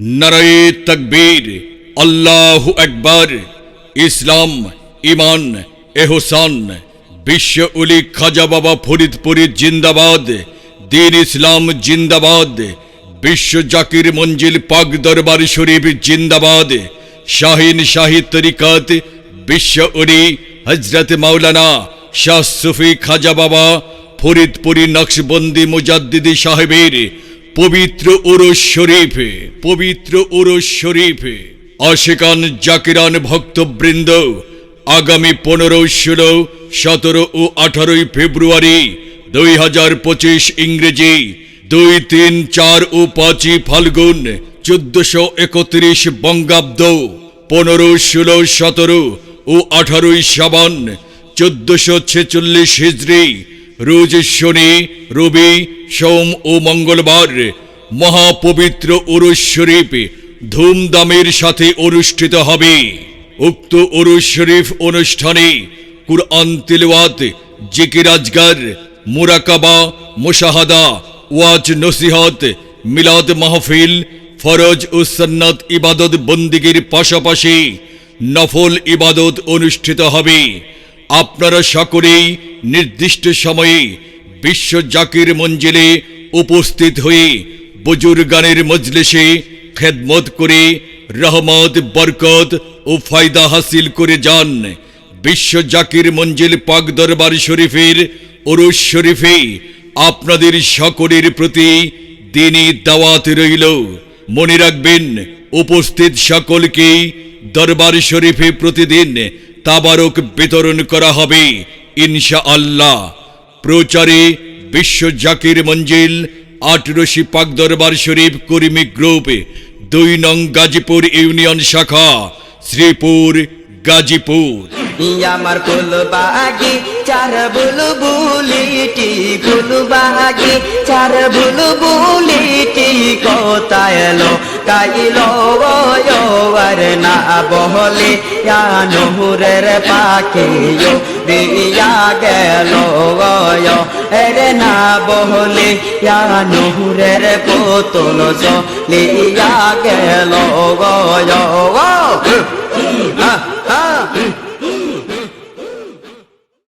নারায়ে তকবীর, আল্লাহ একবার ইসলাম ইমান এহসান, বিশ্ব উলি খাজা বাবা ফরিদপুরি জিন্দাবাদ, দিন ইসলাম জিন্দাবাদ, বিশ্ব জাকির মঞ্জিল পাক দরবার শরীফ জিন্দাবাদ, শাহিন শাহী তরিকত, বিশ্ব উলি হজরত মাওলানা শাহ সুফি খাজা বাবা ফরিদপুরি নকশবন্দি মুজাদ্দিদি সাহেবের পবিত্র ওরস শরীফে, পবিত্র ওরস শরীফে। আশেকান জাকিরান ভক্তবৃন্দ, আগামী পনেরো, ষোলো, সতেরো ও আঠারোই ফেব্রুয়ারি দুই হাজার পঁচিশ ইংরেজি দুই তিন চার ও পাঁচই ফাল্গুন চোদ্দশো একত্রিশ বঙ্গাব্দ, পনেরো, ষোলো, সতেরো ও আঠারোই সাবান চোদ্দশো ছেচল্লিশ হিজড়ি রোজ শনি, রবি, সোম ও মঙ্গলবার মহাপবিত্র উরুস শরীফ ধুমধামের সাথে অনুষ্ঠিত হবে। উক্ত উরুস শরীফ অনুষ্ঠানে কুরআন তিলওয়াত, জিকির আজগার, মুরাকাবা, মুশাহাদা, ওয়াজ নসিহত, মিলাদ মাহফিল, ফরজ ও সন্নত ইবাদত বন্দিগির পাশাপাশি নফল ইবাদত অনুষ্ঠিত হবে। আপনারা সকলেই নির্দিষ্ট সময়ে বিশ্ব জাকির মঞ্জিলে উপস্থিত হয়ে বুজুর্গানের মজলিসে খেদমত করে রহমত, বরকত ও ফায়দা হাসিল করে যান। বিশ্ব জাকির মঞ্জিল পাক দরবার শরীফের ওরস শরীফে আপনাদের সকলের প্রতি দিনই দাওয়াত রইল। মনে রাখবেন, উপস্থিত সকলকেই দরবার শরীফে প্রতিদিন তাবারক বিতরণ করা হবে ইনশা আল্লাহ প্রচারে বিশ্ব জাকির মঞ্জিল, আটরশি পাক দরবার শরীফ করিমি গ্রুপ, দুই নং গাজীপুর ইউনিয়ন শাখা, শ্রীপুর, গাজীপুর। চার বুল বুলিটি চার বুল বুলিটি কোথায় কাইলো আর না বহলে নুরের পাখিও দিয়া গেল এরে না বহলে নুরের পুতুল লিয়া গেল গয়